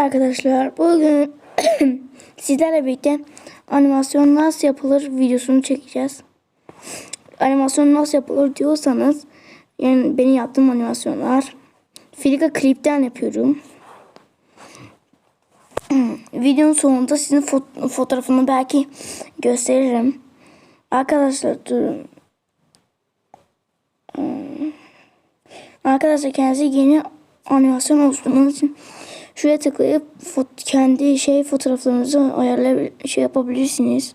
Arkadaşlar bugün sizlerle birlikte animasyon nasıl yapılır videosunu çekeceğiz. Animasyon nasıl yapılır diyorsanız yani benim yaptığım animasyonlar Flickr Clip'ten yapıyorum. Videonun sonunda sizin fo- fotoğrafını belki gösteririm. Arkadaşlar durun. Hmm. Arkadaşlar kendinize yeni animasyon oluşturmanız için şuraya tıklayıp kendi şey fotoğraflarınızı ayarlayabilir şey yapabilirsiniz.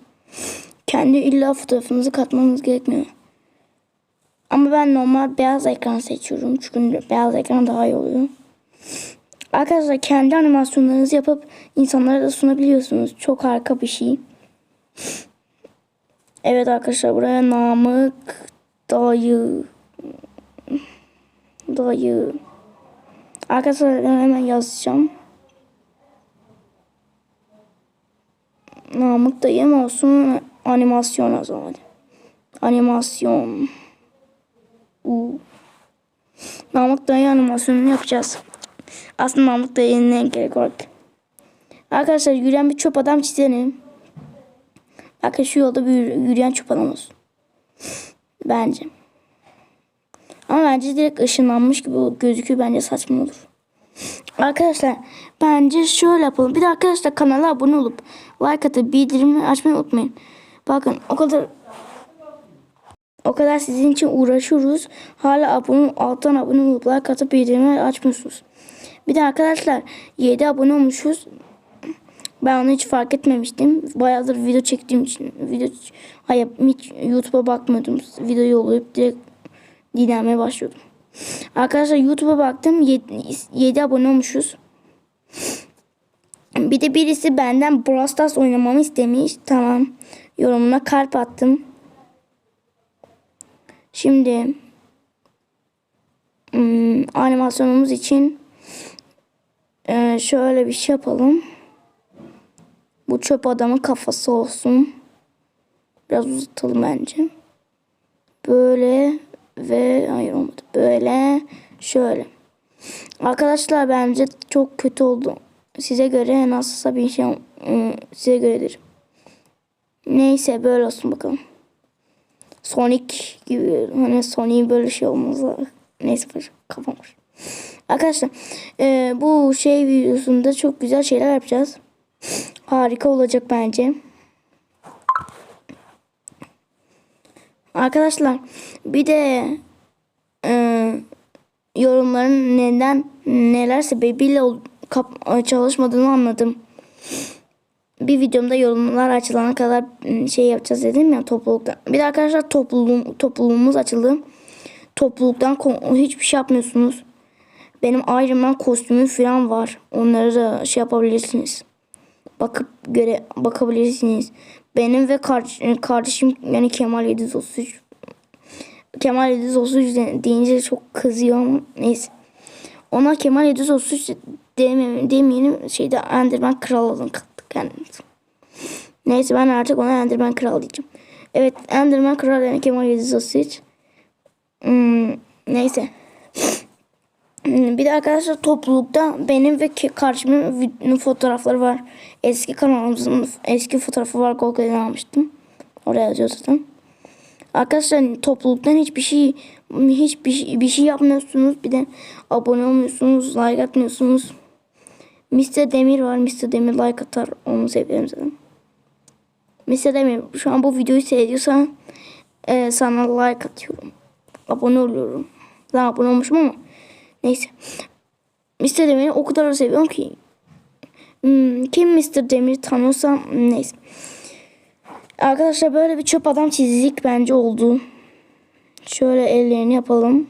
Kendi illa fotoğrafınızı katmanız gerekmiyor. Ama ben normal beyaz ekran seçiyorum. Çünkü beyaz ekran daha iyi oluyor. Arkadaşlar kendi animasyonlarınızı yapıp insanlara da sunabiliyorsunuz. Çok harika bir şey. Evet arkadaşlar buraya Namık dayı dayı Arkadaşlar hemen yazacağım. Namık dayı mı olsun animasyon o zaman. Animasyon. U. Namık dayı animasyonunu yapacağız. Aslında Namık dayı'nın ne gerek ki? Arkadaşlar yürüyen bir çöp adam çizelim. Bakın şu yolda bir yürüyen çöp adam olsun. Bence. Bence direkt ışınlanmış gibi gözüküyor. Bence saçma olur. Arkadaşlar bence şöyle yapalım. Bir de arkadaşlar kanala abone olup like atıp bildirimleri açmayı unutmayın. Bakın o kadar o kadar sizin için uğraşıyoruz. Hala abone alttan abone olup like atıp bildirimleri açmıyorsunuz. Bir de arkadaşlar 7 abone olmuşuz. Ben onu hiç fark etmemiştim. Bayağıdır video çektiğim için video hayır hiç YouTube'a bakmıyordum. Videoyu yollayıp direkt dinlemeye başlıyordum. Arkadaşlar YouTube'a baktım 7 abone olmuşuz. Bir de birisi benden Brawl Stars oynamamı istemiş. Tamam. Yorumuna kalp attım. Şimdi hmm, animasyonumuz için e, şöyle bir şey yapalım. Bu çöp adamın kafası olsun. Biraz uzatalım bence. Böyle ve hayır olmadı. Böyle şöyle. Arkadaşlar bence çok kötü oldu. Size göre nasılsa bir şey ıı, size göredir. Neyse böyle olsun bakalım. Sonic gibi hani Sonic böyle şey olmaz. Neyse kafam var. Arkadaşlar e, bu şey videosunda çok güzel şeyler yapacağız. Harika olacak bence. Arkadaşlar bir de e, yorumların neden neler sebebiyle kap- çalışmadığını anladım. Bir videomda yorumlar açılana kadar şey yapacağız dedim ya topluluktan. Bir de arkadaşlar topluluğum, topluluğumuz açıldı. Topluluktan hiçbir şey yapmıyorsunuz. Benim Iron Man kostümü falan var. Onları da şey yapabilirsiniz. Bakıp göre bakabilirsiniz. Benim ve kardeşim yani Kemal 733 Kemal 733 deyince çok kızıyor ama neyse. Ona Kemal 733 demeyelim, demeyelim şeyde Enderman kral kattık kendimiz. Neyse ben artık ona Enderman kral diyeceğim. Evet Enderman kral yani Kemal 733. Hmm, neyse. Bir de arkadaşlar toplulukta benim ve kardeşimin fotoğrafları var. Eski kanalımızın eski fotoğrafı var. Google'den almıştım. Oraya yazıyor zaten. Arkadaşlar topluluktan hiçbir şey hiçbir şey, bir şey yapmıyorsunuz. Bir de abone olmuyorsunuz. Like atmıyorsunuz. Mr. Demir var. Mr. Demir like atar. Onu seviyorum zaten. Mr. Demir şu an bu videoyu seyrediyorsan e, sana like atıyorum. Abone oluyorum. Ben abone olmuşum ama Neyse. Mr. Demir'i o kadar seviyorum ki. Hmm, kim Mr. Demir tanıyorsam neyse. Arkadaşlar böyle bir çöp adam çizdik bence oldu. Şöyle ellerini yapalım.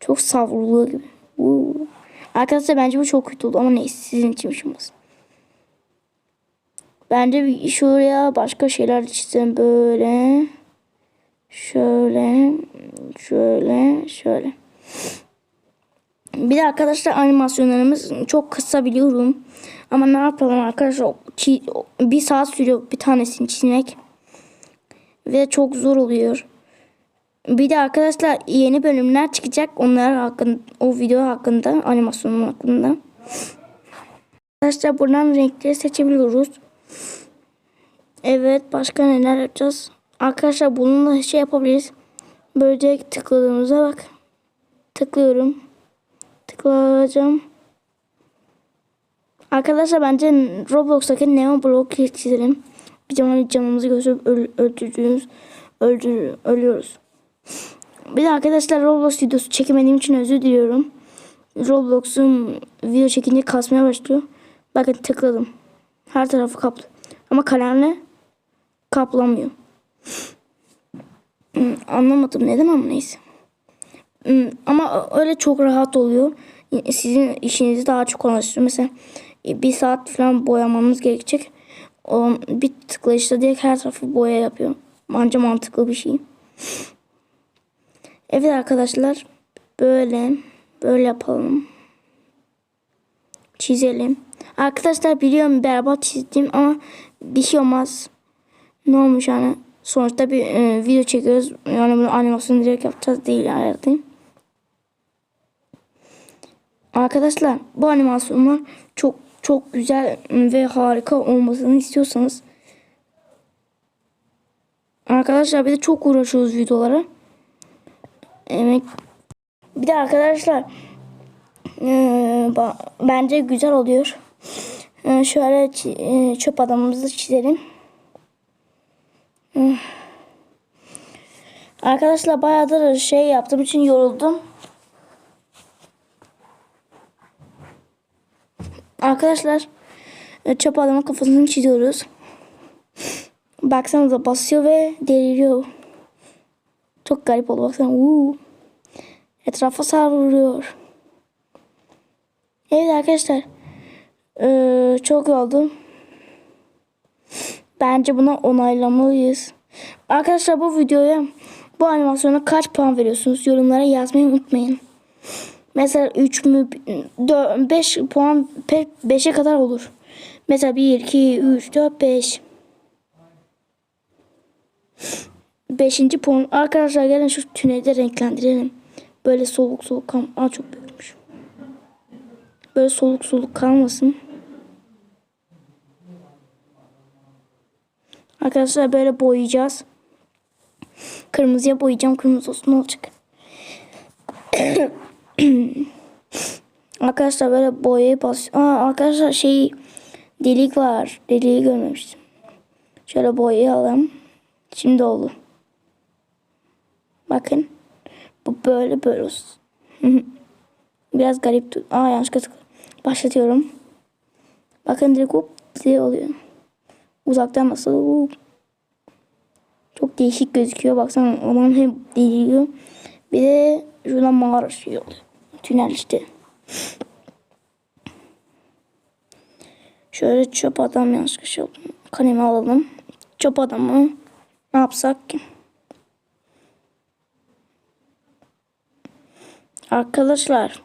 Çok savruluyor gibi. Uuu. Arkadaşlar bence bu çok kötü oldu ama neyse sizin için bir şey olmaz. Bence şuraya başka şeyler çizelim böyle. Şöyle. Şöyle. Şöyle. Bir de arkadaşlar animasyonlarımız çok kısa biliyorum. Ama ne yapalım arkadaşlar bir saat sürüyor bir tanesini çizmek. Ve çok zor oluyor. Bir de arkadaşlar yeni bölümler çıkacak. Onlar hakkında o video hakkında animasyonun hakkında. Arkadaşlar buradan renkleri seçebiliyoruz. Evet başka neler yapacağız? Arkadaşlar bununla şey yapabiliriz. Böyle tıkladığımızda bak. Tıklıyorum. Tıklayacağım. Arkadaşlar bence Roblox'taki Neo Block çizelim. Bir zaman canımızı gösterip öl öldürdüğümüz öldür ölüyoruz. Bir de arkadaşlar Roblox videosu çekemediğim için özür diliyorum. Roblox'un video çekince kasmaya başlıyor. Bakın tıkladım. Her tarafı kaplı. Ama kalemle kaplamıyor. Hmm, Anlamadım neden ama neyse. Hmm, Ama öyle çok rahat oluyor. Sizin işinizi daha çok kolaylaştırıyor. Mesela e, bir saat falan boyamanız gerekecek. Bir tıklayışta direkt her tarafı boya yapıyor. Bence mantıklı bir şey. Evet arkadaşlar böyle böyle yapalım. Çizelim. Arkadaşlar biliyorum berbat çizdim ama bir şey olmaz. Ne olmuş yani? Sonuçta bir e, video çekiyoruz. Yani bunu animasyon direkt yapacağız değil yani. Arkadaşlar bu animasyonlar çok çok güzel ve harika olmasını istiyorsanız Arkadaşlar bir de çok uğraşıyoruz videolara. Evet. Bir de arkadaşlar ba- bence güzel oluyor. Eee, şöyle çöp adamımızı çizelim. Hmm. Arkadaşlar bayağıdır şey yaptığım için yoruldum. Arkadaşlar e, çöp adamın kafasını çiziyoruz. Baksanıza basıyor ve deliriyor. Çok garip oldu baksana. Uuu. Etrafa savruluyor. Evet arkadaşlar. Ee, çok oldu. Bence buna onaylamalıyız. Arkadaşlar bu videoya bu animasyona kaç puan veriyorsunuz? Yorumlara yazmayı unutmayın. Mesela 3 mü 5 puan 5'e kadar olur. Mesela 1 2 3 4 5 Beşinci puan. Arkadaşlar gelin şu tüneli de renklendirelim. Böyle soluk soluk kal. Aa çok büyükmüş. Böyle soluk soluk kalmasın. Arkadaşlar böyle boyayacağız. Kırmızıya boyayacağım. Kırmızı olsun olacak? arkadaşlar böyle boyayı bas. Aa arkadaşlar şey delik var. Deliği görmemiştim. Şöyle boyayalım. Şimdi oldu. Bakın. Bu böyle böyle. Biraz garip. Aa yanlışlıkla tıkladım. Başlatıyorum. Bakın direkt hop diye oluyor. Uzaktan nasıl. Çok değişik gözüküyor. Baksana adam hem deliriyor. Bir de şurada mağara şey oluyor. Tünel işte. Şöyle çöp adam yanlışlıkla şey oldu. Kalemi alalım. Çöp adamı ne yapsak ki? Arkadaşlar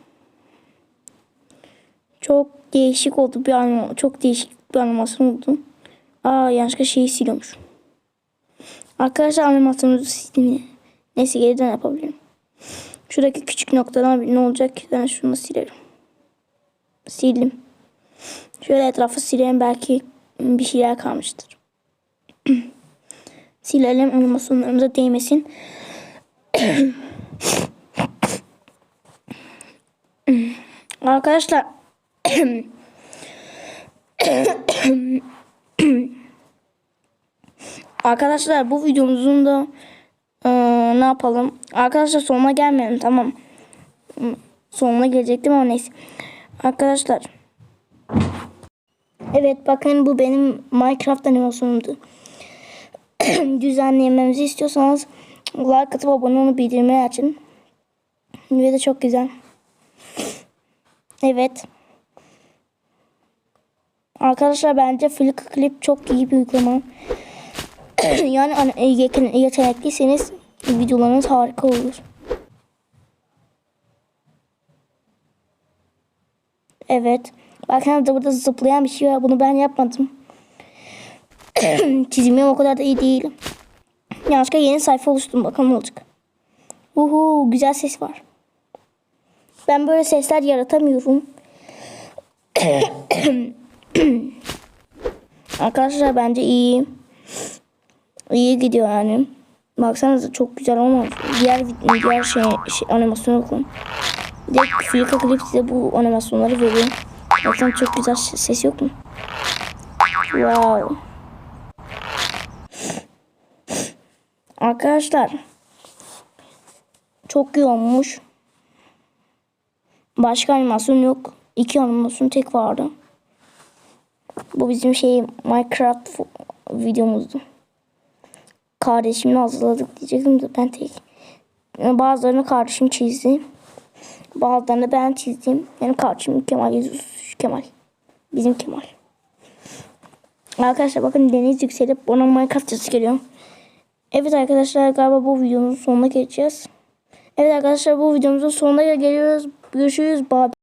çok değişik oldu bir anima çok değişik bir animasyon oldu. Aa yanlışlıkla şeyi siliyormuş. Arkadaşlar animasyonunuzu sildim yine. Neyse geriden yapabilirim. Şuradaki küçük noktadan ne olacak? Ben şunu silerim. Sildim. Şöyle etrafı silelim belki bir şeyler kalmıştır. Silelim animasyonlarımıza değmesin. Arkadaşlar Arkadaşlar bu videomuzun da ne yapalım? Arkadaşlar sonuna gelmeyelim tamam. Hmm, Sonuna gelecektim ama neyse. Arkadaşlar Evet bakın bu benim Minecraft animasyonumdu. Düzenlememizi istiyorsanız like atıp abone olup bildirimleri açın. Ve de çok güzel. Evet. Arkadaşlar bence Flickr Clip çok iyi bir uygulama. yani hani yeten- yetenekliyseniz videolarınız harika olur. Evet. Bakın da burada zıplayan bir şey var. Bunu ben yapmadım. Çizimim o kadar da iyi değil. Yanlışlıkla yeni sayfa oluşturdum. Bakalım ne olacak. Uhu güzel ses var. Ben böyle sesler yaratamıyorum. Arkadaşlar bence iyi. İyi gidiyor yani. Baksanıza çok güzel olmaz. Diğer diğer şey, şey animasyon bakın. Direkt Flickr Clip size bu animasyonları veriyor. Bakın çok güzel ses yok mu? Wow. Arkadaşlar çok iyi olmuş. Başka animasyon yok. İki animasyon tek vardı. Bu bizim şey Minecraft videomuzdu. Kardeşimle hazırladık diyecektim de ben tek. Yani bazılarını kardeşim çizdi. Bazılarını ben çizdim. Benim kardeşim Kemal Jesus Kemal. Bizim Kemal. Arkadaşlar bakın deniz yükselip ona Minecraft yazısı geliyor. Evet arkadaşlar galiba bu videonun sonuna geçeceğiz. Evet arkadaşlar bu videomuzun sonuna geliyoruz. Görüşürüz. Bye.